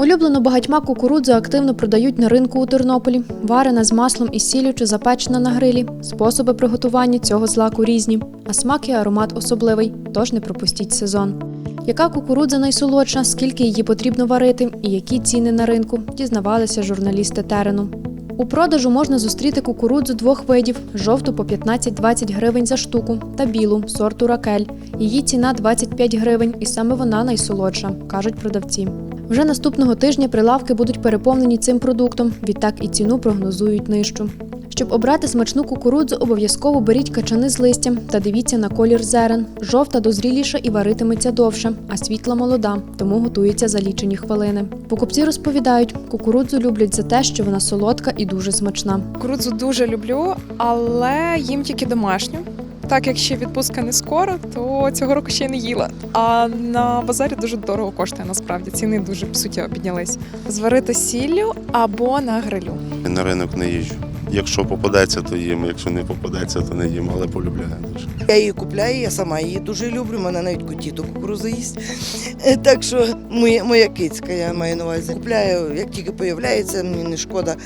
Улюблену багатьма кукурудзу активно продають на ринку у Тернополі. Варена з маслом і сіллю чи запечена на грилі. Способи приготування цього злаку різні, а смак і аромат особливий, тож не пропустіть сезон. Яка кукурудза найсолодша, скільки її потрібно варити і які ціни на ринку, дізнавалися журналісти терену. У продажу можна зустріти кукурудзу двох видів: жовту по 15-20 гривень за штуку та білу сорту ракель. Її ціна 25 гривень, і саме вона найсолодша, кажуть продавці. Вже наступного тижня прилавки будуть переповнені цим продуктом, відтак і ціну прогнозують нижчу. Щоб обрати смачну кукурудзу, обов'язково беріть качани з листям та дивіться на колір зерен. Жовта дозріліша і варитиметься довше, а світла молода, тому готується за лічені хвилини. Покупці розповідають, кукурудзу люблять за те, що вона солодка і дуже смачна. Кукурудзу дуже люблю, але їм тільки домашню. Так як ще відпустка не скоро, то цього року ще й не їла. А на базарі дуже дорого коштує насправді. Ціни дуже суттєво піднялись. Зварити сіллю або на грилю. На ринок не їжджу. Якщо попадеться, то їм. Якщо не попадеться, то не їм, але полюбляю дуже. Я її купляю, я сама її дуже люблю. У мене навіть котіту кукурудзу їсть. Так що моя, моя кицька, я маю на увазі. Купляю, як тільки появляється, мені не шкода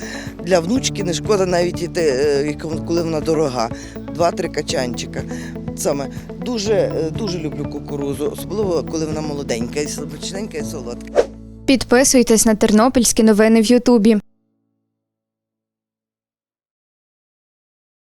для внучки, не шкода навіть і те, е, коли вона дорога. Два-три качанчика. Саме дуже, е, дуже люблю кукурузу, особливо коли вона молоденька, і смачненька і солодка. Підписуйтесь на тернопільські новини в Ютубі.